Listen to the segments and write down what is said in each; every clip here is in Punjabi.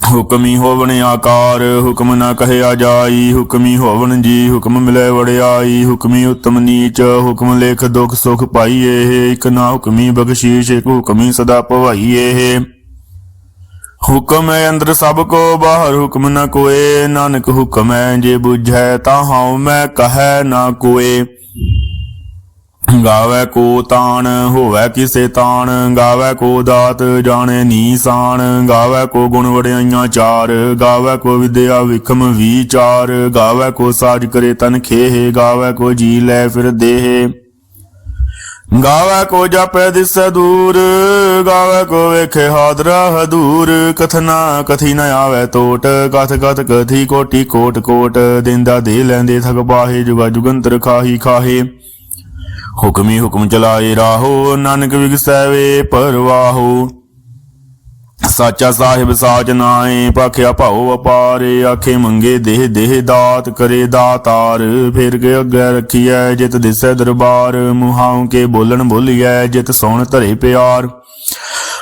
ਹੁਕਮੀ ਹੋਵਣ ਆਕਾਰ, ਹੁਕਮ ਨਾ ਕਹਿਆ ਜਾਈ, ਹੁਕਮੀ ਹੋਵਣ ਜੀ, ਹੁਕਮ ਮਿਲੇ ਵੜਿਆਈ ਹੁਕਮੀ ਉਤਮ ਨੀਚ, ਹੁਕਮ ਲੇਖ ਦੁਖ ਸੁਖ ਪਾਈਏ, ਇਕ ਨਾ ਹੁਕਮੀ ਬਖਸ਼ੀਸ਼, ਇਕ ਹੁਕਮੀ ਸਦਾ ਭਵਾਈਏ ਹੁਕਮ ਹੈ ਅੰਦਰ ਸਭ ਕੋ, ਬਾਹਰ ਹੁਕਮ ਨਾ ਕੋਏ, ਨਾਨਕ ਹੁਕਮ ਹੈ ਜੇ ਬੁਝੈ ਤਾਂ ਹਉ ਮੈਂ ਕਹੈ ਨਾ ਕੋਏ। ਗਾਵੇ ਕੋ ਤਾਣ, ਹੋਵੇ ਕਿਸੇ ਤਾਣ, ਗਾਵੇ ਕੋ ਦਾਤ ਜਾਣੇ ਨੀਸਾਨ, ਗਾਵੇ ਕੋ ਗੁਣ ਵੜਿਆਈਆਂ ਚਾਰ, ਗਾਵੇ ਕੋ ਵਿਦਿਆ ਵਿਖਮ ਵਿਚਾਰ, ਗਾਵੇ ਕੋ ਸਾਜ ਕਰੇ ਤਨ ਖੇਹ, ਗਾਵੇ ਕੋ ਜੀ ਲੈ ਫਿਰ ਦੇਹ। ਗਾਵੇ ਕੋ ਜਾਪੈ ਦਿਸੈ ਦੂਰ, ਗਾਵੇ ਕੋ ਵੇਖੇ ਹਾਦਰਾ ਹਦੂਰ, ਕਥਨਾ ਕਥੀ ਨ ਆਵੇ ਟੋਟ ਕਥ ਕਥ ਕਥੀ ਕੋਟੀ ਕੋਟ ਕੋਟ, ਦਿੰਦਾ ਦੇ ਲੈਂਦੇ ਥਕ ਬਾਹੇ ਜੁਗਾ ਜੁਗੰਤਰ ਖਾਹੀ ਖਾਹੇ। ਹੁਕਮੀ ਹੁਕਮ ਚਲਾਏ ਰਾਹੋ, ਨਾਨਕ ਵਿਗਸੈ ਵੇ ਪਰਵਾਹੋ। ਸਾਚਾ ਸਾਹਿਬ ਸਾਚ ਨਾਏ ਪਾਖਿਆ ਭਾਉ ਅਪਾਰੇ, ਆਖੇ ਮੰਗੇ ਦੇਹ ਦੇਹ ਦਾਤ ਕਰੇ ਦਾਤਾਰ। ਫਿਰ ਕੇ ਅੱਗੇ ਰੱਖੀਐ ਜਿਤ ਦਿਸੈ ਦਰਬਾਰ, ਮੁਹਾਉ ਕੇ ਬੋਲਣ ਬੋਲੀਐ ਜਿਤ ਸੋਣ ਧਰੇ ਪਿਆਰ।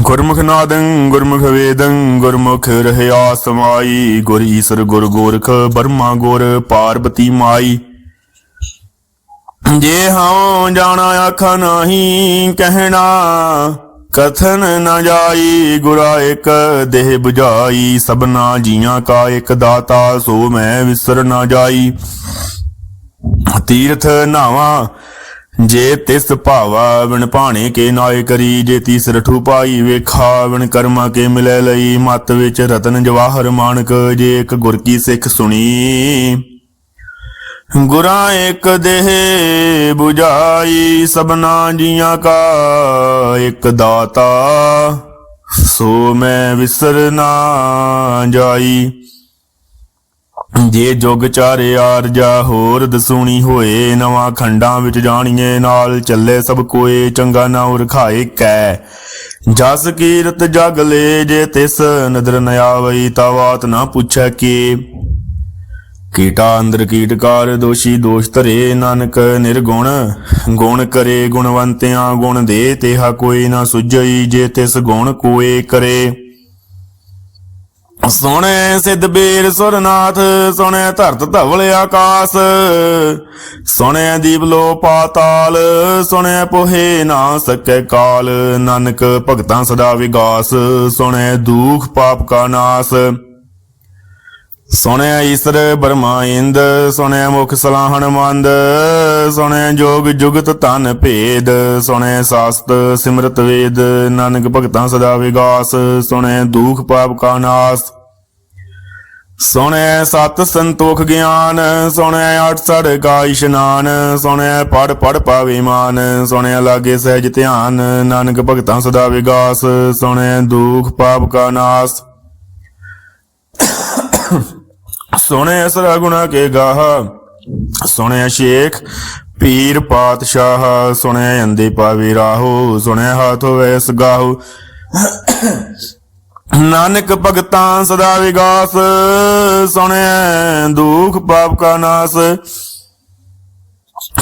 ਗੁਰਮੁਖ ਨਾਦੰ, ਗੁਰਮੁਖ ਵੇਦੰ, ਗੁਰਮੁਖ ਰਹਿਆ ਸਮਾਈ ਗੁਰ ਈਸਰ, ਗੁਰ ਗੋਰਖ, ਬਰਮਾ ਗੁਰ ਪਾਰਬਤੀ ਮਾਈ। ਜੇ ਹਉ ਜਾਣਾ ਆਖਾ ਨਹੀਂ, ਕਹਿਣਾ ਕਥਨ ਨ ਜਾਈ, ਗੁਰਾ ਇੱਕ ਦੇਹ 부ਝਾਈ ਸਭਨਾ ਜੀਆਂ ਕਾ ਇੱਕ ਦਾਤਾ, ਸੋ ਮੈਂ ਵਿਸਰ ਨਾ ਜਾਈ। ਤੀਰਥ ਨਾਵਾ ਜੇ ਤਿਸ ਭਾਵਾ ਵਿਣ ਭਾਣੇ ਕੇ ਨਾਏ ਕਰੀ, ਜੇ ਤਿਸ ਰਠੂ ਪਾਈ ਵੇਖਾ ਵਿਣ ਕਰਮਾ ਕੇ ਮਿਲੇ ਲਈ, ਮਤ ਵਿੱਚ ਰਤਨ ਜਵਾਹਰ ਮਾਨਕ, ਜੇ ਇੱਕ ਗੁਰ ਕੀ ਸਿੱਖ ਸੁਣੀ। ਗੁਰਾਂ ਇੱਕ ਦੇਹ 부ਝਾਈ ਸਭਨਾ ਜੀਆਂ ਕਾ ਇੱਕ ਦਾਤਾ। ਸੋ ਮੈਂ ਵਿਸਰ ਨਾ ਜਾਈ। ਜੇ ਜੁਗ ਚਾਰੇ ਆਰਜਾ ਹੋਰ ਦਸੂਣੀ ਹੋਏ, ਨਵਾਂ ਖੰਡਾਂ ਵਿੱਚ ਜਾਣੀਏ ਨਾਲ ਚੱਲੇ ਸਭ ਕੋਏ, ਚੰਗਾ ਨਾ ਰਖਾਏ ਕੈ। ਜਸ ਕੀਰਤ ਜਗ ਲੈ ਜੇ ਤਿਸ ਨਦਰ ਨ ਆਵਈ, ਤਾ ਬਾਤ ਨਾ ਪੁੱਛੈ ਕੀ। ਕੀਟਾ ਅੰਦਰ ਕੀਟਕਾਰ ਦੋਸ਼ੀ ਦੋਸ਼ ਧਰੇ ਨਾਨਕ ਨਿਰਗੁਣ। ਗੁਣ ਕਰੇ ਗੁਣਵੰਤਿਆਂ, ਗੁਣ ਦੇ ਤੇਹਾ ਕੋਈ ਨਾ ਸੁਝਈ, ਜੇ ਤਿਸ ਗੁਣ ਕੋਏ ਕਰੇ। ਸੋਹਣੇ ਸਿੱਧ ਬੀਰ ਸੁਰਨਾਥ ਸੋਹਣੇ ਧਰਤ ਧਵਲ ਆਕਾਸ। ਸੋਹਣੇ ਦੀਪ ਲੋ ਪਾਤਾਲ ਸੋਹਣੇ ਪੋਹੇ ਨਾ ਸਕੈ ਕਾਲ। ਨਾਨਕ ਭਗਤਾਂ ਸਦਾ ਵਿਗਾਸ ਸੋਹਣੇ ਦੁਖ ਪਾਪ ਕਾ ਨਾਸ। ਸੁਣਿਆ ਈਸਰ ਬਰਮਾ ਸੁਣਿਆ ਮੁਖ ਸਲਾਹਣ ਮੰਦ ਸੁਣਿਆ ਜੋਗ ਜੁਗਤ ਤਨ ਭੇਦ, ਸੁਣਿਆ ਸਾਸਤ ਸਿਮਰਤ ਵੇਦ, ਨਾਨਕ ਭਗਤਾਂ ਸਦਾ ਵਿਗਾਸ, ਸੁਣਿਆ ਦੁਖ ਪਾਪ ਕਾ ਨਾਸ। ਸੁਣਿਆ ਸਤ ਸੰਤੋਖ ਗਿਆਨ, ਸੁਣਿਆ ਅਠ ਸੜ ਕਾ ਇਸ਼ਨਾਨ, ਸੁਣਿਆ ਪੜ ਪੜ ਪਾਵੇ ਮਾਨ, ਸੁਣਿਆ ਲਾਗੇ ਸਹਿਜ ਧਿਆਨ, ਨਾਨਕ ਭਗਤਾਂ ਸਦਾ ਵਿਗਾਸ, ਸੁਣਿਆ ਦੁਖ ਪਾਪ ਕਾ ਨਾਸ। ਸੁਣੇ ਅਸਰਾ ਗੁਣਾ ਕੇ ਗਾਹ ਸੁਣਿਆ ਸ਼ੇਖ ਪੀਰ ਪਾਤਸ਼ਾਹ ਸੁਣਿਆ ਅੰਦੇ ਪਾਵੇ ਰਾਹੋ ਸੁਣਿਆ ਹਾਥ ਹੋਵੇ ਇਸ ਨਾਨਕ ਭਗਤਾਂ ਸਦਾ ਵਿਗਾਸ ਸੁਣਿਆ ਦੁਖ ਪਾਪ ਕਾ ਨਾਸ।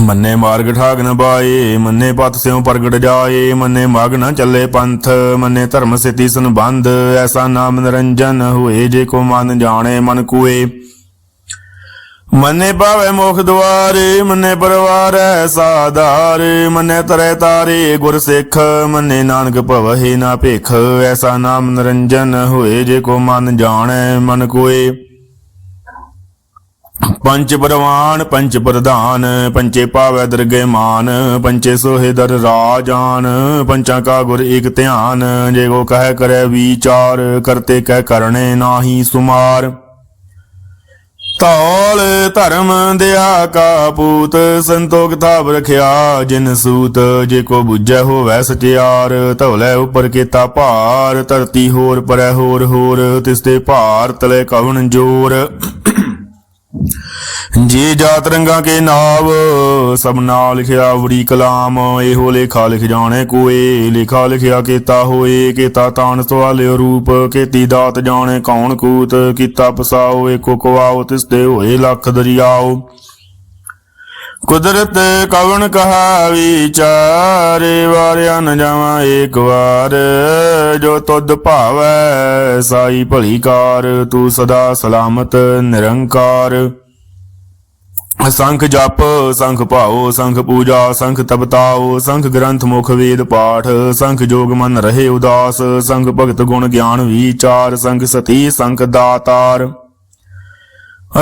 ਮੰਨੇ ਮਾਰਗ ਠਾਗ ਨ ਬਾਏ, ਮੰਨੇ ਪਤ ਸਿਉ ਪ੍ਰਗਟ ਜਾਏ, ਮੰਨੇ ਮਗ ਨ ਚੱਲੇ ਪੰਥ, ਮੰਨੇ ਧਰਮ ਸਿਤੀ ਸੰਬੰਧ, ਐਸਾ ਨਾਮ ਨਿਰੰਜਨ ਹੋਏ, ਜੇ ਕੋ ਮਨ ਜਾਣੈ ਮਨ ਕੋਏ। ਮੰਨੇ ਭਾਵੇ ਮੁਖ ਦੁਆਰੇ, ਮੰਨੇ ਪਰਵਾਰ ਸਾਧਾਰ ਮੰਨੇ ਤਰੇ ਤਾਰੇ ਗੁਰ ਸਿੱਖ, ਮੰਨੇ ਨਾਨਕ ਭਵਹਿ ਨਾ ਭਿਖ, ਐਸਾ ਨਾਮ ਨਿਰੰਜਨ ਹੋਏ, ਜੇ ਕੋ ਮਨ ਜਾਣੈ ਮਨ ਕੋਏ। ਪੰਚ ਪਰਵਾਨ ਪੰਚ ਪ੍ਰਧਾਨ ਪੰਚੇ ਪਾਵੈ ਦਰਗੇ ਮਾਨ ਪੰਚੇ ਸੋਹੇ ਦਰ ਰਾਜਾਨ, ਪੰਚਾਂ ਕਾ ਗੁਰ ਇਕ ਧਿਆਨ, ਜੇ ਕੋ ਕਹਿ ਕਰੈ ਵਿਚਾਰ, ਕਰਤੇ ਕਹਿ ਕਰਨੇ ਨਾਹੀ ਸੁਮਾਰ। ਧੌਲ ਧਰਮ ਦਿਆ ਕਾ ਪੂਤ, ਸੰਤੋਖ ਥਾਪ ਰਖਿਆ ਜਿਨ ਸੂਤ, ਜੇ ਕੋ ਬੁੱਝੈ ਹੋਵੈ ਸਚਿਆਰ, ਧੌਲੇ ਉਪਰ ਕੀਤਾ ਭਾਰ, ਧਰਤੀ ਹੋਰ ਪਰੈ ਹੋਰ ਹੋਰ, ਤਿਸ ਤੇ ਭਾਰ ਤਲੇ ਕਵਣ ਜੋਰ। ਜੀ ਜਾਤ ਰੰਗਾ ਕੇ ਨਾਵ, ਸਭ ਨਾਲ ਲਿਖਿਆ ਵੜੀ ਕਲਾਮ, ਇਹੋ ਲੇਖਾ ਲਿਖ ਜਾਣੇ ਕੋਏ, ਲਿਖਾ ਲਿਖਿਆ ਕੀਤਾ ਹੋਏ, ਕੀਤਾ ਤਾਨ ਸਵਾਲਿਓ ਰੂਪ, ਕੀਤੀ ਦਾਤ ਜਾਣੇ ਕੌਣ ਕੂਤ, ਕੀਤਾ ਪਸਾਓ ਏਕੋ ਕਵਾਓ ਤਿਸ ਤੇ ਹੋਏ ਲੱਖ ਦਰਿਆਓ। ਕੁਦਰਤ ਕਵਣ ਕਹਾ ਵਿਚਾਰੇ ਵਾਰਿਆ ਨ ਜਾਵਾਂ ਏਕ ਵਾਰ। ਜੋ ਤੁਧ ਭਾਵੈ, ਸਾਈ ਭਲੀ ਕਾਰ, ਤੂੰ ਸਦਾ ਸਲਾਮਤ, ਨਿਰੰਕਾਰ। ਸੰਖ ਜਪ, ਸੰਖ ਭਾਓ ਸੰਖ ਪੂਜਾ, ਸੰਖ ਤਪਤਾਓ ਸੰਖ ਗ੍ਰੰਥ ਮੁਖ ਵੇਦ ਪਾਠ, ਸੰਖ ਜੋਗ ਮਨ ਰਹੇ ਉਦਾਸ, ਸੰਖ ਭਗਤ ਗੁਣ ਗਿਆਨ ਵਿਚਾਰ, ਸੰਖ ਸਤੀ, ਸੰਖ ਦਾਤਾਰ।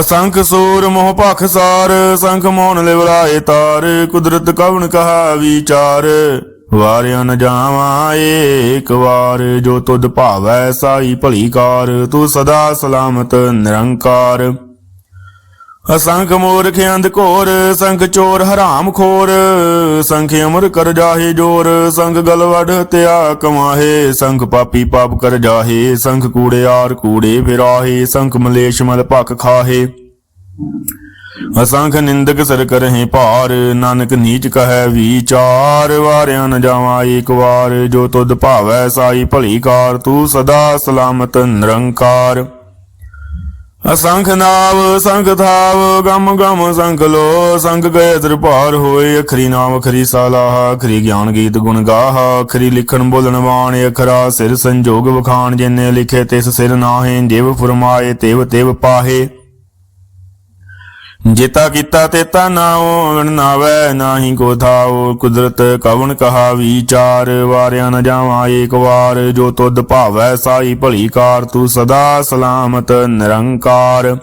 ਅਸੰਖ ਸੂਰ ਮੋਹ ਭਖ ਸਾਰ, ਸੰਖ ਮੋਹਨ ਲਿਵਲਾਏ ਤਾਰ, ਕੁਦਰਤ ਕਵਣ ਕਹਾ ਵਿਚਾਰ? ਵਾਰਿਆ ਨ ਜਾਵਾਂ ਏਕ ਵਾਰ, ਜੋ ਤੁਧ ਭਾਵੈ ਸਾਈ ਭਲੀ ਕਾਰ, ਤੂੰ ਸਦਾ ਸਲਾਮਤ ਨਿਰੰਕਾਰ। ਅਸੰਖ ਮੂਰਖ ਅੰਧ ਘੋਰ, ਸੰਖ ਚੋਰ ਹਰਾਮ ਖੋਰ। ਸੰਖ ਅਮਰ ਕਰ ਜਾਹੇ ਜੋਰ, ਸੰਖ ਗਲਵੜ ਹਤਿਆ ਕਮਾਹੇ। ਸੰਖ ਪਾਪੀ ਪਾਪ ਕਰ ਜਾਹੇ, ਸੰਖ ਕੂੜਿਆਰ ਕੂੜੇ ਫਿਰਾਹੇ, ਸੰਖ ਮਲੇਸ਼ ਮਲ ਭਖ ਖਾਹੇ। ਅਸੰਖ ਨਿੰਦਕ ਸਰ ਕਰਹਿ ਭਾਰ, ਨਾਨਕ ਨੀਚ ਕਹੈ ਵਿਚਾਰ। ਵਾਰਿਆ ਨ ਜਾਵਾਂ ਏਕ ਵਾਰ, ਜੋ ਤੁਧ ਭਾਵੈ ਸਾਈ ਭਲੀ ਕਾਰ, ਤੂੰ ਸਦਾ ਸਲਾਮਤ ਨਿਰੰਕਾਰ। ਅਸੰਖ ਨਾਵ ਸੰਖ ਥਾਵ ਗਮ ਗਮ ਸੰਖ ਲੋ, ਸੰਖ ਗਏ ਦਰਬਾਰ ਹੋਏ, ਅਖਰੀ ਨਾਮ, ਅਖਰੀ ਸਾਲਾਹ ਅਖਰੀ ਗਿਆਨ ਗੀਤ ਗੁਣ ਗਾਹ, ਅਖਰੀ ਲਿਖਣ ਬੋਲਣ ਵਾਣ, ਅਖਰਾ ਸਿਰ ਸੰਜੋਗ ਵਖਾਣ, ਜਿਨੇ ਲਿਖੇ ਤਿਸ ਸਿਰ ਨਾਹੇ, ਦੇਵ ਫਰਮਾਏ, ਤੇਵ ਤੇਵ ਪਾਹੇ। ਜੇਤਾ ਕੀਤਾ ਤੇਤਾ ਨਾਉ ਗਣ ਨਾਵੈ ਨਾਹੀ ਕੋ ਥਾਉ ਕੁਦਰਤ ਕਵਣ ਕਹਾ ਵਿਚਾਰ, ਵਾਰਿਆ ਨ ਜਾਵਾਂ ਏਕ ਵਾਰ। ਜੋ ਤੁਧ ਭਾਵੈ ਸਾਈ ਭਲੀ ਕਾਰ, ਤੂੰ ਸਦਾ ਸਲਾਮਤ ਨਿਰੰਕਾਰ।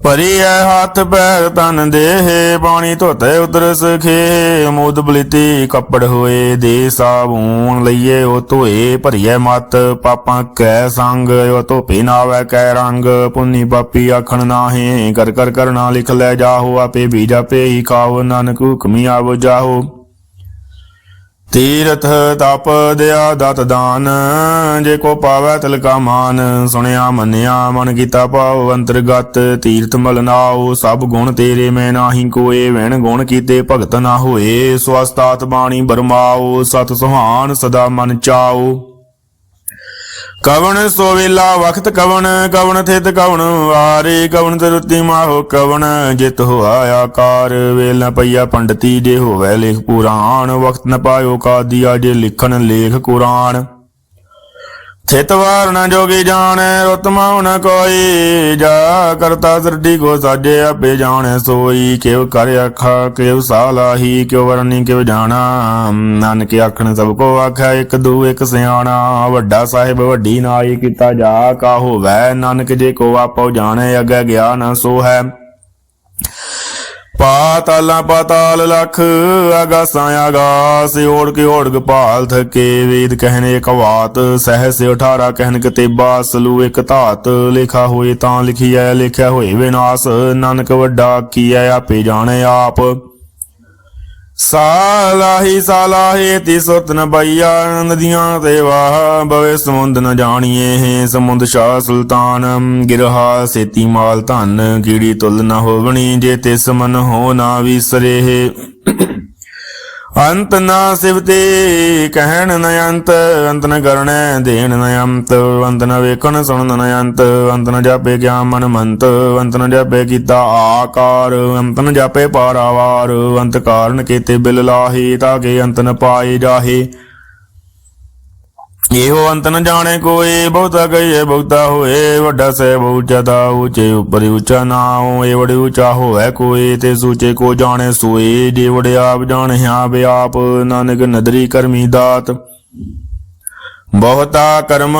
ਭਰੀ ਐ ਹੱਥ ਪੈਰ ਤਨ ਦੇਹ ਪਾਣੀ ਧੋਤੇ ਉਦਰ ਸਖੇ। ਮੋਦ ਬਲਿਤੀ ਕੱਪੜ ਹੋਏ ਦੇ ਸਾਬੂਨ ਲਈਏ, ਉਹ ਧੋਏ ਭਰੀਐ ਮਤ। ਪਾਪਾਂ ਕੈ ਸੰਗ, ਉਹ ਧੋਪੇ ਨਾਵੈ ਕੈ ਰੰਗ। ਪੁੰਨੀ ਪਾਪੀ ਆਖਣ ਨਾਹੇ ਕਰ ਕਰ ਕਰਨਾ ਲਿਖ ਲੈ ਜਾਹੋ, ਆਪੇ ਬੀਜਾ ਪੇ ਹੀ ਖਾਓ, ਨਾਨਕ ਹੁਕਮੀ ਆਵ ਜਾਹੋ। ਤੀਰਥ ਤਪ ਦਇਆ ਦਤ ਦਾਨ, ਜੇ ਕੋ ਪਾਵੈ ਤਿਲਕਾ ਮਾਨ। ਸੁਣਿਆ, ਮੰਨਿਆ, ਮਨ ਕੀਤਾ ਭਾਵ, ਅੰਤਰਗਤ ਤੀਰਥ ਮਲਨਾਓ ਸਭ ਗੁਣ ਤੇਰੇ ਮੈਂ ਨਾਹੀ ਕੋਏ, ਵੈਣ ਗੁਣ ਕੀਤੇ ਭਗਤ ਨਾ ਹੋਏ। ਸਵਸਤਾਤ ਬਾਣੀ ਬਰਮਾਓ ਸਤ ਸੁਹਾਨ ਸਦਾ ਮਨ ਚਾਓ ਕਵਣ ਸੋ ਵੇਲਾ ਵਖਤ ਕਵਣ ਕਵਣ ਥਿਤ ਕਵਣ ਵਾਰੇ, ਕਵਣ ਤਰੁਤੀ ਮਾਹੋ ਕਵਣ, ਜਿਤ ਹੋਆ ਆਕਾਰ, ਵੇਲ ਨ ਪਈਆ ਪੰਡਤੀ ਜੇ ਹੋਵੇ ਲੇਖ ਪੁਰਾਣ ਵਕਤ ਨ ਪਾਇਓ ਕਾਦੀਆ ਜੇ ਲਿਖਣ ਲੇਖ ਕੁਰਾਨ। ਥਿਤ ਵਾਰ ਨ ਜੋਗੀ ਜਾਣੈ ਰਤਮਾ ਨ ਕੋਈ। ਜਾ ਕਰਤਾ ਸਰਦੀ ਕੋ ਸਾਜੇ, ਆਪੇ ਜਾਣੈ ਸੋਈ। ਕਿਵ ਕਰ ਆਖਾ ਕਿਵ ਸਾਲਾਹੀ ਕਿਵ ਵਰਨੀ ਕਿਵ ਜਾਣਾ। ਨਾਨਕ ਆਖਣ, ਸਭ ਕੋ ਆਖਿਆ ਇੱਕ ਦੂ, ਇੱਕ ਸਿਆਣਾ। ਵੱਡਾ ਸਾਹਿਬ, ਵੱਡੀ ਨਾਈ, ਕੀਤਾ ਜਾ ਕਾ ਹੋਵੈ। ਨਾਨਕ ਜੇ ਕੋ ਆਪੋ ਜਾਣੈ, ਅਗੇ ਗਿਆ ਨਾ ਸੋ ਹੈ ਪਾਤਾਲਾਂ ਪਾਤਾਲ ਲਖ ਆਗਾਸਾਂ ਆਗਾਸ ਓੜ ਕੇ ਓੜ ਗਪਾਲ ਥਕੇ ਵੇਦ ਕਹਿਨੇ ਕਵਾਤ ਸਹਸ 18 ਕਹਿਨ ਕਤੇਬਾ, ਸਲੂ ਇਕ ਧਾਤ, ਲਿਖਾ ਹੋਏ ਤਾਂ ਲਿਖੀਐ, ਲਿਖਿਆ ਹੋਏ ਵਿਨਾਸ਼, ਨਾਨਕ ਵੱਡਾ ਕੀਐ, ਆਪੇ ਜਾਣੇ ਆਪ। ਸਾਲਾਹੀ ਸਾਲਾਹੀ ਤੀ ਸੁਰਤ ਨ ਬਈਆ ਨਦੀਆਂ ਤੇ ਵਾਹ ਬਵੇ ਸਮੁੰਦ ਨ ਜਾਣੀਏ ਹੈ ਸਮੁੰਦ ਸ਼ਾਹ ਸੁਲਤਾਨ। ਗਿਰਹਾ ਸੇਤੀ ਮਾਲ ਧਨ ਕੀੜੀ ਤੁਲ ਨ ਹੋਵਣੀ ਜੇ ਤਿਸ ਮਨ ਹੋ ਨਾ ਵਿਸਰੇ ਅੰਤ ਨਾ ਸਿਵਤੇ ਕਹਿਣ ਨ ਅੰਤ ਅੰਤ ਨ ਕਰਣੈ ਦੇਣ ਨ ਅੰਤ ਅੰਤ ਨ ਵੇਖਣ ਸੁਣਨ ਨ ਅੰਤ ਅੰਤ ਨ ਜਾਪੇ ਗਿਆਨ ਮਨ ਮੰਤ, ਅੰਤ ਨ ਜਾਪੇ ਕੀਤਾ ਆਕਾਰ, ਅੰਤ ਨ ਜਾਪੇ ਪਾਰਾਵਾਰ, ਅੰਤ ਕਾਰਨ ਕੀਤੇ ਬਿਲ ਲਾਹੀ ਤਾਂ ਕਿ ਅੰਤ ਨ ਪਾਏ ਜਾਹੇ। ਇਹੋ ਅੰਤ ਨ ਜਾਣੇ ਕੋਈ, ਬਹੁਤਾ ਕਹੀਏ ਬਹੁਤਾ ਹੋਏ, ਵੱਡਾ ਸਹਿ ਬਹੁ ਦਾ ਉੱਚੇ ਉੱਪਰ ਉੱਚਾ ਨਾਉ ਏ ਵੜੇ ਉੱਚਾ ਹੋਵੇ ਕੋਈ, ਤੇ ਸੂਚੇ ਕੋ ਜਾਣੇ ਸੋਏ, ਜੇ ਵੜੇ ਆਪ ਜਾਣਿਆ ਬੇ ਆਪ ਨਾਨਕ ਨਦਰੀ ਕਰਮੀ ਦਾਤ। ਬਹੁਤਾ ਕਰਮ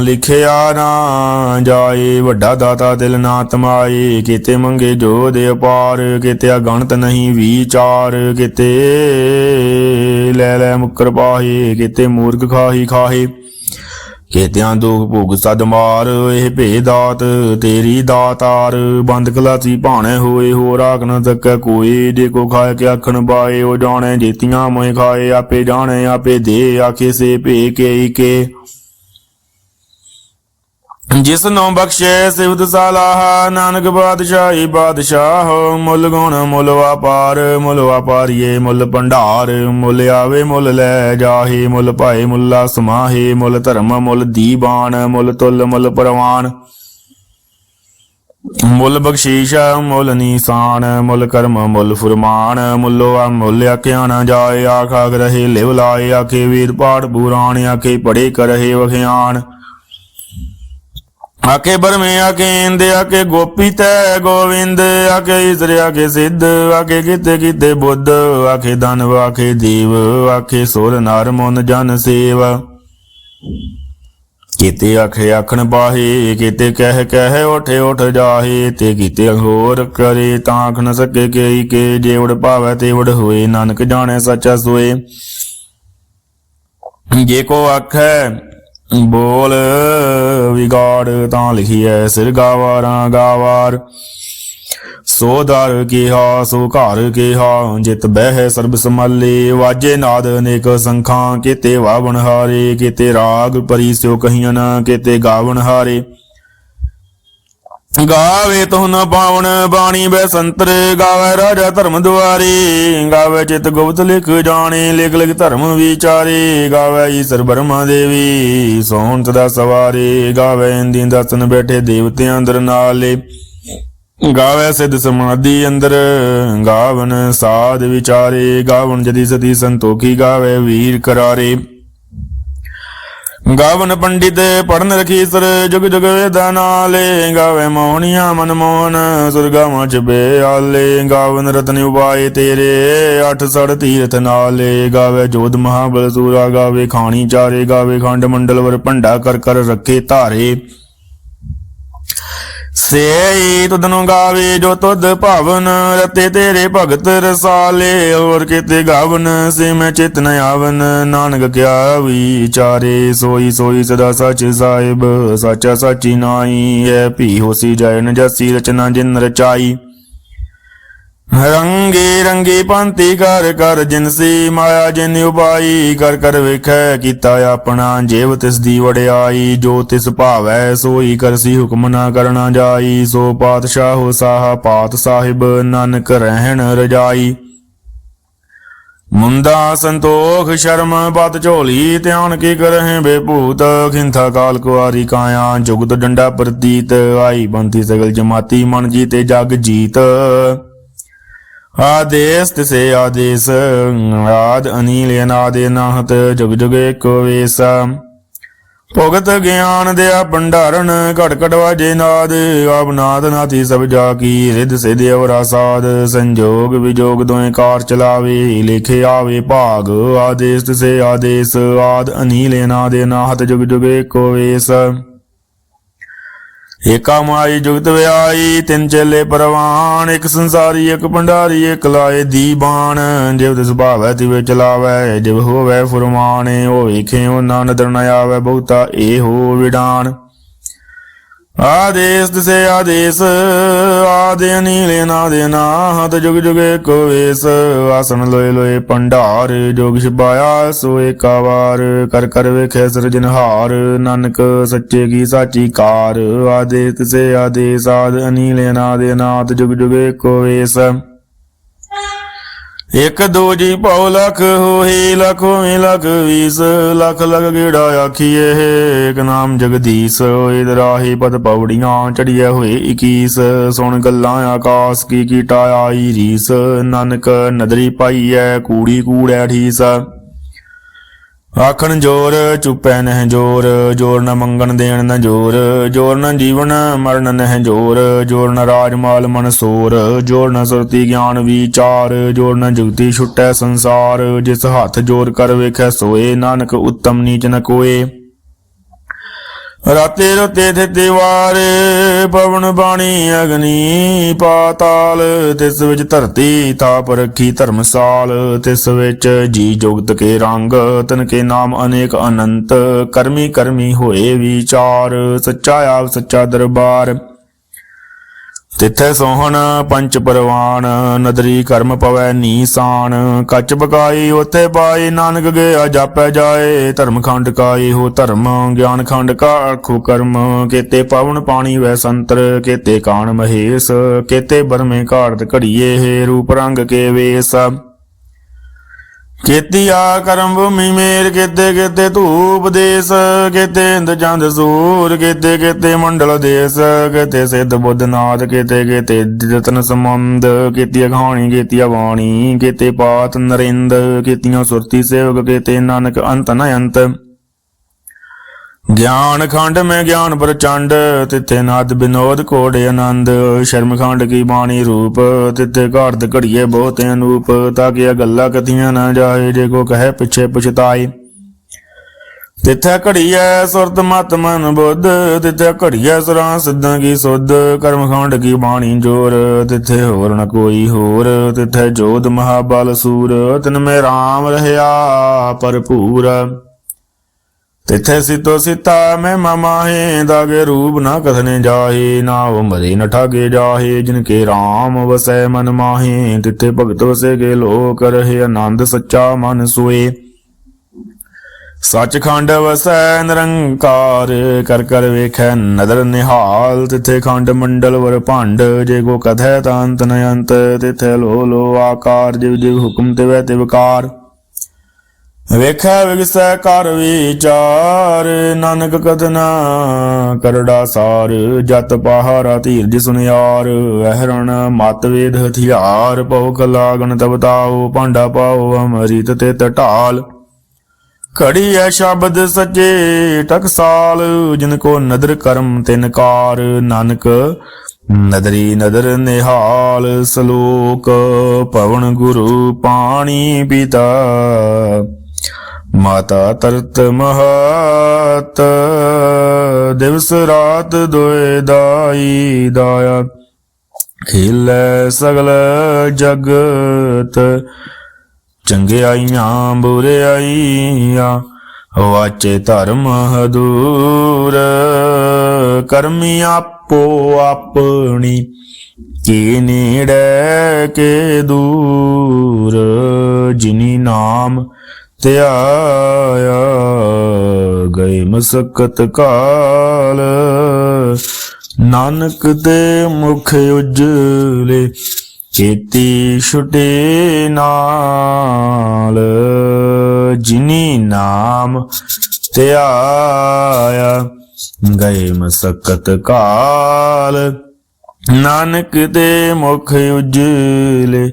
ਲਿਖਿਆ ਨਾ ਜਾਏ, ਵੱਡਾ ਦਾਤਾ ਦਿਲ ਨਾ ਤਮਾਏ, ਕਿਤੇ ਮੰਗੇ ਜੋ ਦੇ ਅਪਾਰ, ਕਿਤੇ ਅਗਣਤ ਨਹੀਂ ਵਿਚਾਰ, ਕਿਤੇ ਲੈ ਲੈ ਮੁਕਰ ਪਾਹੇ, ਕਿਤੇ ਮੂਰਖ ਖਾਹੀ ਖਾਹੇ। ਕੇਤਿਆਂ ਦੁਖ ਭੋਗ ਸਦ ਮਾਰ, ਇਹ ਭੇ ਦਾਤ ਤੇਰੀ ਦਾਤਾਰ। ਬੰਦ ਕਲਾਸੀ ਭਾਣੇ ਹੋਏ ਹੋ ਰਾਖ ਨ ਸਕੈ ਕੋਈ। ਦੇ ਕੋ ਖਾਏ ਕੇ ਆਖਣ ਬਾਏ, ਉਹ ਜਾਣੇ ਜੇਤੀਆਂ ਮੋਏ ਖਾਏ, ਆਪੇ ਜਾਣੇ, ਆਪੇ ਦੇ, ਆਖੇ ਸੇ ਭੇ ਕੇ ਕੇ ਜਿਸ ਨੂੰ ਬਖਸ਼ੇ ਸਿਵਦ ਸਾਲਾਹ, ਨਾਨਕ ਬਾਦਸ਼ਾਹੀ ਬਾਦਸ਼ਾਹ, ਮੁੱਲ ਗੁਣ ਮੁੱਲ ਵਾਪਾਰ, ਮੁੱਲ ਵਾਪਾਰੀਏ ਮੁੱਲ ਭੰਡਾਰ, ਮੁੱਲ ਆਵੇ ਮੁੱਲ ਲੈ ਜਾਹੇ, ਮੁੱਲ ਭਾਏ ਮੁੱਲਾ ਸਮਾਹੇ ਮੁੱਲ ਧਰਮ ਮੁੱਲ ਦੀਵਾਨ ਮੁੱਲ ਤੁਲ ਮੁੱਲ ਪਰਵਾਨ। ਮੁੱਲ ਬਖਸ਼ੀਸ਼, ਮੁੱਲ ਨੀਸਾਨ, ਮੁੱਲ ਕਰਮ ਮੁੱਲ ਫੁਰਮਾਨ, ਮੁੱਲੋ ਆ ਮੁੱਲ ਆਖਿਆ ਨਾ ਜਾਏ, ਆਖਾ ਗ੍ਰਹਿ ਲਿਵ ਲਾਏ, ਆਖੇ ਵੇਦ ਪਾਠ ਪੁਰਾਣ ਆਖੇ ਪੜੇ ਕਰਹੇ ਵਖਿਆਣ ਆਕੇ ਬਰਮੇ ਆਕੇ ਇੰਦ ਆਕੇ ਗੋਪੀ ਤੈ ਗੋਵਿੰਦ ਆਕੇ ਇਸਰ ਆਕੇ ਸਿੱਧ ਆਕੇ ਕਿਤੇ ਕਿਤੇ ਬੁੱਧ ਆਕੇ ਦਨਵ ਆਕੇ ਦੇਵ ਆਕੇ ਸੁਰ, ਨਰ, ਮਨ, ਜਨ, ਸੇਵ। ਕਿਤੇ ਆਖੇ ਆਖਣ ਬਾਹੇ ਕਿਤੇ ਕਹਿ ਕਹਿ ਉਠੇ ਉਠ ਜਾਹੇ, ਤੇ ਕਿਤੇ ਹੋਰ ਕਰੇ ਤਾਂ ਆਖ ਨ ਸਕੇ ਕਈ ਕੇ, ਜੇ ਉੜ ਭਾਵੈ ਤੇ ਉੜ ਹੋਏ, ਨਾਨਕ ਜਾਣੇ ਸੱਚਾ ਸੋਏ। ਜੇ ਕੋ ਆਖੈ ਬੋਲ ਵਿਗਾੜ ਤਾਂ ਲਿਖੀਐ ਸਿਰ ਗਾਵਾਰਾਂ ਗਾਵਾਰ। ਸੋ ਦਰ ਕੀਹਾ, ਸੋ ਘਰ ਕਿਹਾ, ਜਿਤ ਬਹਿ ਸਰਬ ਸਮਾਲੇ ਵਾਜੇ ਨਾਦ ਅਨੇਕ ਸੰਖਾਂ, ਕਿਤੇ ਵਾਵਣ ਹਾਰੇ, ਕਿਤੇ ਰਾਗ ਪਰੀ ਸਿਓ ਕਹੀਆਂ ਨਾ, ਕਿਤੇ ਗਾਵਣ ਹਾਰੇ। ਗਾਵੇ ਤੁਨ ਪਾਵਨ ਬਾਣੀ ਬੈ ਸੰਤਰ, ਗਾਵੇ ਰਾਜਾ ਧਰਮ ਦੁਆਰੇ, ਗਾਵੇ ਚਿਤ ਗੁਪਤ ਲਿਖ ਜਾਣੇ, ਲਿਖ ਲਿਖ ਧਰਮ ਵਿਚਾਰੇ, ਗਾਵੇ ਈਸ਼ਰ ਬਰਮਾ ਦੇਵੀ ਸੋਹਣ ਸਦਾ ਸਵਾਰੇ, ਗਾਵੇ ਇੰਦੀ ਦਸਨ ਬੈਠੇ ਦੇਵਤਿਆਂ ਅੰਦਰ ਨਾਲੇ, ਗਾਵੇ ਸਿਧ ਸਮਾਧੀ ਅੰਦਰ, ਗਾਵਨ ਸਾਧ ਵਿਚਾਰੇ, ਗਾਵਨ ਜਦੀ ਸਦੀ ਸੰਤੋਖੀ ਗਾਵੇ ਵੀਰ ਕਰਾਰੇ। ਗਾਵਨ ਪੰਡਿਤ ਪੜਨ ਰਖੀਸਰ, ਜੁਗ ਜੁਗ ਵੇਦਾਂ ਨਾਲੇ ਗਾਵੇ ਮੋਹਣੀਆਂ ਮਨ ਮੋਹਨ, ਸੁਰਗਾਵਾਂ ਚ ਬੇਆਲੇ, ਗਾਵਨ ਰਤਨ ਉਬਾਏ ਤੇਰੇ, ਅੱਠ ਸੜ ਤੀਰਥ ਨਾਲੇ, ਗਾਵੇ ਜੋਧ ਮਹਾਬਲ ਸੂਰਾ, ਗਾਵੇ ਖਾਣੀ ਚਾਰੇ, ਗਾਵੇ ਖੰਡ ਮੰਡਲ ਵਰ ਭੰਡਾ ਕਰ ਕਰ ਰੱਖੇ ਧਾਰੇ। ਸੇਈ ਤੁਧਨੁ ਗਾਵੇ ਜੋ ਤੁਧ ਭਵਨ, ਰਤੇ ਤੇਰੇ ਭਗਤ ਰਸਾਲੇ, ਹੋਰ ਕਿਤੇ ਗਾਵਨ ਸੇ ਮੈਂ ਚਿਤ ਨ ਆਵਨ। ਨਾਨਕ ਕਿਆ ਵਿਚਾਰੇ, ਸੋਈ ਸੋਈ ਸਦਾ ਸੱਚ ਸਾਹਿਬ, ਸਾਚਾ ਸਾਚੀ ਨਾਈ ਹੈ ਭੀ ਹੋਸੀ ਜਾਏ ਨ ਜਸੀ ਰਚਨਾ ਜਿਨ ਰਚਾਈ। ਰੰਗੇ ਰੰਗੇ ਪੰਤੀ ਕਰ ਕਰ ਜਿਨਸੀ ਮਾਇਆ ਜਿਨ ਉਪਾਈ ਕਰ ਕਰ ਵੇਖੈ ਕੀਤਾ ਆਪਣਾ ਜੀਵ ਤਿਸ ਦੀ ਵੜਿਆਈ ਜੋ ਤਿਸ ਭਾਵੈ ਸੋਈ ਕਰਸੀ ਹੁਕਮ ਨਾ ਕਰਨਾ ਜਾਈ, ਸੋ ਪਾਤਸ਼ਾਹ ਸ਼ਾਹ ਪਾਤ ਸਾਹਿਬ ਨਾਨਕ ਰਹਿਣ ਰਜਾਈ। ਮੁੰਦਾ ਸੰਤੋਖ, ਸ਼ਰਮ ਪਤ ਝੋਲੀ, ਧਿਆਨ ਕੀ ਕਰਹਿ ਬੇਭੂਤ, ਖਿੰਥਾ ਕਾਲ ਕੁਆਰੀ ਕਾਇਆ, ਜੁਗਤ ਡੰਡਾ ਪ੍ਰਤੀਤ, ਆਈ ਬੰਤੀ ਸਗਲ ਜਮਾਤੀ ਮਨ ਜੀਤੇ ਜਗ ਜੀਤ। ਆਦੇਸ ਤਿਸੇ ਆਦੇਸ, ਆਦ ਅਨੀਲ ਅਨਾਦੇ ਨਾਹਤ, ਜੁਗ ਜੁਗ ਏਕੋ ਵੇਸ। ਭਗਤ ਗਿਆਨ ਦਿਆ ਭੰਡਾਰਨ ਘਟ ਘਟ ਵਾਜੇ ਨਾਦ, ਆਪ ਨਾਦ ਨਾਥੀ ਸਭ ਜਾ ਕੀ, ਰਿਧ ਸਿਧ ਅਵਰਾ ਸਾਧ ਸੰਜੋਗ ਵਿਜੋਗ ਦੋਏ ਕਾਰ ਚਲਾਵੇ, ਲਿਖੇ ਆਵੇ ਭਾਗ, ਆਦੇਸ ਤਿਸੇ ਆਦੇਸ, ਆਦ ਅਨੀਲ ਅਨਾਦੇ ਨਾਹਤ, ਜੁਗ ਜੁਗ ਏਕੋ ਵੇਸ। ਏਕਾ ਮਾਈ ਜੁਗਤ ਵਿਆਈ, ਤਿੰਨ ਚੇਲੇ ਪਰਵਾਨ, ਇੱਕ ਸੰਸਾਰੀ, ਇੱਕ ਭੰਡਾਰੀ, ਇੱਕ ਲਾਏ ਦੀਬਾਨ। ਜਿਵ ਤਿਸ ਭਾਵੈ, ਤਿਵੇ ਚਲਾਵੈ, ਜਿਵ ਹੋਵੈ ਫੁਰਮਾਨ ਉਹ ਵੇਖੇ ਉਹਨਾਂ ਨਦਰ ਨ ਆਵੈ ਬਹੁਤਾ ਏ ਹੋ ਵਿਡਾਨ। ਆਦੇਸ ਤਿਸੇ ਆਦੇਸ ਆਦੇ ਅਨੀਲੇ ਨਾਦੇ ਨਾਹਤ ਜੁਗ ਜੁਗੇ ਕੋ ਵੇਸ। ਆਸਣ ਲੋਏ ਲੋਏ ਪੰਡਾਰ ਜੋਗ ਛਪਾਇਆ ਸੋ ਏਕਾ ਵਾਰ ਕਰ ਕਰ ਵੇਖੇ ਸਿਰਜਨਹਾਰ ਨਾਨਕ ਸੱਚੇ ਕੀ ਸਾਚੀ ਕਾਰ। ਆਦੇ ਤਿਸੇ ਆਦੇਸ ਆਦ ਅਨੀਲੇ ਨਾਦੇ ਨਾਥ ਜੁਗ ਜੁਗੇ ਕੋ ਵੇਸ। ਇਕ ਦੋ ਜੀ ਪਉ ਲਖ ਹੋਏ ਲਖ ਹੋਏ ਲਖ ਵੀਸ। ਲਖ ਲਖ ਗੇੜਾ ਆਖੀਏ ਇਕ ਨਾਮ ਜਗਦੀਸ਼। ਹੋਏ ਦਰਾਹੀ ਪਦ ਪੌੜੀਆਂ ਚੜੀਏ ਹੋਏ 21 ਸੁਣ ਗੱਲਾਂ ਆਕਾਸ, ਕੀ ਕੀਟਾ ਆਈ ਰੀਸ। ਨਾਨਕ ਨਦਰੀ ਪਾਈਐ, ਕੂੜੀ ਕੂੜੈ ਠੀਸ। ਆਖਣ ਜੋਰ, ਚੁੱਪੈ ਨਹਿ ਜੋਰ ਜੋਰ ਨ ਮੰਗਣ ਦੇਣ ਨ ਜੋਰ ਜੋਰ ਨ ਜੀਵਨ ਮਰਨ ਨਹਿ ਜੋਰ ਜੋਰ ਨ ਰਾਜ ਮਾਲ ਮਨ ਸੋਰ, ਜੋਰ ਨ ਸੁਰਤੀ ਗਿਆਨ ਵਿਚਾਰ, ਜੋਰ ਨ ਜੁਗਤੀ ਛੁਟੈ ਸੰਸਾਰ, ਜਿਸ ਹੱਥ ਜੋਰ ਕਰ ਵੇਖੈ ਸੋਏ, ਨਾਨਕ ਉੱਤਮ ਨੀਚ ਨ ਕੋਏ। ਰਾਤੇ ਰਤੇ ਥਿਤੇ ਵਾਰੇ ਪਵਨ ਬਾਣੀ ਅਗਨੀ ਪਾਤਾਲ, ਤਿਸ ਵਿੱਚ ਧਰਤੀ ਤਾਪ ਰੱਖੀ ਧਰਮਸਾਲ, ਤਿਸ ਵਿੱਚ ਜੀ ਜੁਗਤ ਕੇ ਰੰਗ, ਤਨ ਕੇ ਨਾਮ ਅਨੇਕ ਅਨੰਤ, ਕਰਮੀ ਕਰਮੀ ਹੋਏ ਵਿਚਾਰ, ਸੱਚਾ ਆਪ ਸੱਚਾ ਦਰਬਾਰ। ਤਿੱਥੇ ਸੋਹਣ ਪੰਚ ਪਰਵਾਨ, ਨਦਰੀ ਕਰਮ ਪਵੈ ਨੀਸਾਨ। ਕੱਚ ਬਕਾਈ ਉਥੇ ਪਾਈ ਨਾਨਕ ਗਿਆ ਜਾਪੈ ਜਾਏ। ਧਰਮ ਖੰਡ ਕਾਈ ਹੋ ਧਰਮ ਗਿਆਨ ਖੰਡ ਕਾ ਆਖੋ ਕਰਮ। ਕੇਤੇ ਪਵਨ ਪਾਣੀ ਵੈ ਸੰਤਰ, ਕੇਤੇ ਕਾਣ ਮਹੇਸ਼, ਕੇਤੇ ਬਰਮੇ ਘਾੜਤ ਘੜੀਏ ਹੈ ਰੂਪ ਰੰਗ ਕੇ ਵੇਸ। ਕੀਤੀ ਆ ਕਰਮ ਭੂਮੀ ਮੇਰ ਕੇਤੇ ਕੇਤੇ ਧੂਪ ਦੇਸ ਕੇਤੇ ਇੰਦ ਚੰਦ ਸੂਰ ਕੇਤੇ ਕੇਤੇ ਮੰਡਲ ਦੇਸ ਕੇਤੇ ਸਿੱਧ ਬੁੱਧ ਨਾਥ ਕੇਤੇ ਕੇਤੇ ਜਤਨ ਸਮੰਦ ਕੀਤੀ ਅਖਾਣੀ ਕੀਤੀ ਬਾਣੀ ਕੇਤੇ ਪਾਤ ਨਰਿੰਦ ਕੀਤੀਆਂ ਸੁਰਤੀ ਸੇਵਕ ਕੇਤੇ ਨਾਨਕ ਅੰਤ ਨ ਅੰਤ ਗਿਆਨ ਖੰਡ ਮੈਂ ਗਿਆਨ ਪ੍ਰਚੰਡ, ਤਿੱਥੇ ਨਾਦ ਬਿਨੋਦ ਕੋੜੇ ਆਨੰਦ। ਸ਼ਰਮ ਖੰਡ ਕੀ ਬਾਣੀ ਰੂਪ, ਤਿੱਥੇ ਘਾੜਤ ਘੜੀਏ ਬਹੁਤ ਅਨੂਪ। ਤਾਂ ਕਿ ਇਹ ਗੱਲਾਂ ਕਥੀਆਂ ਨਾ ਜਾਏ, ਜੇ ਕੋ ਕਹੇ ਪਿੱਛੇ ਪਛਤਾਏ। ਤਿੱਥੇ ਘੜੀਐ ਸੁਰਤ ਮਤ ਮਨ ਬੁੱਧ, ਤਿੱਥੇ ਘੜੀਏ ਸੁਰਾਂ ਸਿੱਧਾਂ ਕੀ ਸੁਧ। ਕਰਮ ਖੰਡ ਕੀ ਬਾਣੀ ਜੋਰ, ਤਿੱਥੇ ਹੋਰ ਨ ਕੋਈ ਹੋਰ। ਤਿੱਥੇ ਜੋਧ ਮਹਾਬਲ ਸੂਰ, ਤਿਨ ਮੇ RAM ਰਹਿਆ ਭਰਪੂਰ। ਤਿਥੇ ਸਿਤੋ ਸਿਤਾ ਮੈਂ ਮਮਾਹੇ ਦਾਗੇ ਰੂਪ ਨਾ ਕਥਨੇ ਜਾਹੇ, ਨਾ ਮਰੇ ਨ ਠਾਗੇ ਜਾਹੇ ਜਿਨ ਕੇ RAM ਵਸੈ ਮਨ ਮਾਹੇ, ਤਿਥੇ ਭਗਤ ਵਸੇ ਗੇ ਲੋਕ ਰਹੇ, ਆਨੰਦ ਸੱਚਾ ਮਨ ਸੋਏ। ਸੱਚਖੰਡ ਵਸੈ ਨਿਰੰਕਾਰ, ਕਰ ਕਰ ਵੇਖੈ ਨਦਰ ਨਿਹਾਲ, ਤਿਥੇ ਖੰਡ ਮੰਡਲ ਵਰ ਭੰਡ, ਜੇ ਕੋ ਕਥੈ ਤਾਂ ਅੰਤ ਨ ਅੰਤ, ਤਿੱਥੇ ਲੋ ਲੋ ਆਕਾਰ, ਜਿਵ ਜਿਵ ਹੁਕਮ ਤਿਵੈ ਤਿਵਕਾਰ। ਵੇਖੈ ਵਿਗਸੈ ਕਰ ਵਿਚਾਰ, ਨਾਨਕ ਕਦਨਾ ਕਰੜਾ ਸਾਰ, ਜਤ ਪਹਾਰਾ ਧੀਰਜ ਸੁਨਿਆਰ, ਅਹਰਣ ਮਤ ਵੇਦ ਹਥਿਆਰ ਭਉ ਲਾਗਣ ਤਬਤਾਓ ਭਾਂਡਾ ਪਾਓ ਅਮਰਿਤ ਤੇ ਟਟਾਲ ਘੜੀ ਐ ਸ਼ਬਦ ਸੱਚੇ ਟਕਸਾਲ ਜਿਨ ਕੋ ਨਦਰ ਕਰਮ ਤਿਨਕਾਰ ਨਾਨਕ ਨਦਰੀ ਨਦਰ ਨਿਹਾਲ, ਸਲੋਕ ਪਵਨ ਗੁਰੂ ਪਾਣੀ ਪਿਤਾ। ਮਾਤਾ ਤਰਤ ਮਹਤ, ਦਿਵਸ ਰਾਤ ਦੋਇ ਦਾਈ ਦਾਇਆ। ਖੇਲੇ ਸਗਲ ਜਗਤ ਚੰਗਿਆਈਆਂ ਬੁਰਿਆਈਆਂ ਵਾਚੇ ਧਰਮ ਹਦੂਰ, ਕਰਮੀ ਆਪੋ ਆਪਣੀ, ਕੀ ਨੇੜੇ ਕੇ ਦੂਰ, ਜਿਨੀ ਨਾਮ ਧਿਆਇਆ ਗਏ ਮਸਕਤ ਕਾਲ। ਨਾਨਕ ਦੇ ਮੁਖ ਉਜਲੇ ਕੀਤੀ ਛੁਟੇ ਨਾਲ। ਜਿਨੀ ਨਾਮ ਧਿਆਇਆ ਗਏ ਮਸਕਤ ਕਾਲ। ਨਾਨਕ ਦੇ ਮੁਖ ਉਜਲੇ